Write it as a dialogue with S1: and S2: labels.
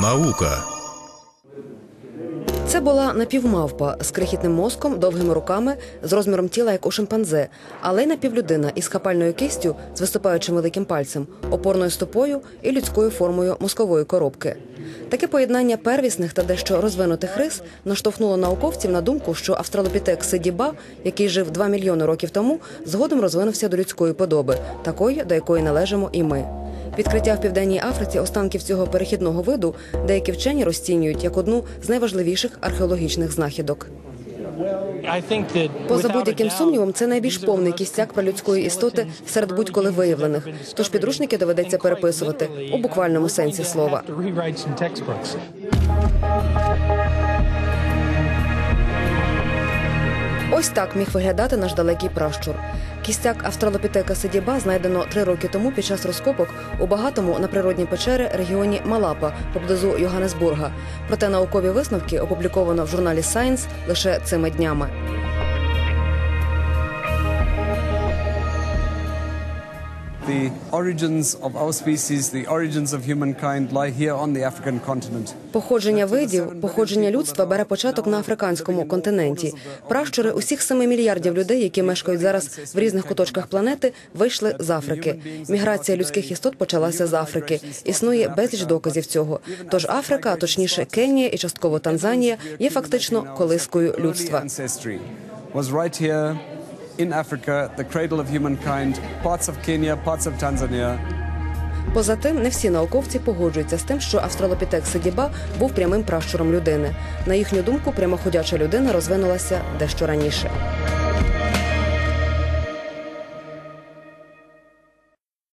S1: Наука
S2: Це була напівмавпа з крихітним мозком, довгими руками, з розміром тіла, як у шимпанзе, але й напівлюдина із хапальною кистю з виступаючим великим пальцем, опорною стопою і людською формою мозкової коробки. Таке поєднання первісних та дещо розвинутих рис наштовхнуло науковців на думку, що австралопітек Сидіба, який жив 2 мільйони років тому, згодом розвинувся до людської подоби, такої, до якої належимо і ми. Відкриття в південній Африці останків цього перехідного виду деякі вчені розцінюють як одну з найважливіших археологічних знахідок. Поза будь-яким сумнівом, це найбільш повний кістяк пралюдської істоти серед будь-коли виявлених. Тож підручники доведеться переписувати у буквальному сенсі слова. Ось так міг виглядати наш далекий пращур. Кістяк австралопітека Сидіба знайдено три роки тому під час розкопок у багатому на природні печери регіоні Малапа поблизу Йоганнесбурга. Проте наукові висновки опубліковано в журналі Science лише цими днями. Походження видів, походження людства бере початок на африканському континенті. Пращури усіх 7 мільярдів людей, які мешкають зараз в різних куточках планети, вийшли з Африки. Міграція людських істот почалася з Африки. Існує безліч доказів цього. Тож Африка, а точніше Кенія і частково Танзанія, є фактично колискою людства.
S3: In Africa, the cradle of humankind, parts of Kenya, parts of Tanzania.
S2: Поза тим, не всі науковці погоджуються з тим, що австралопітек Сидіба був прямим пращуром людини. На їхню думку, прямоходяча людина розвинулася дещо раніше.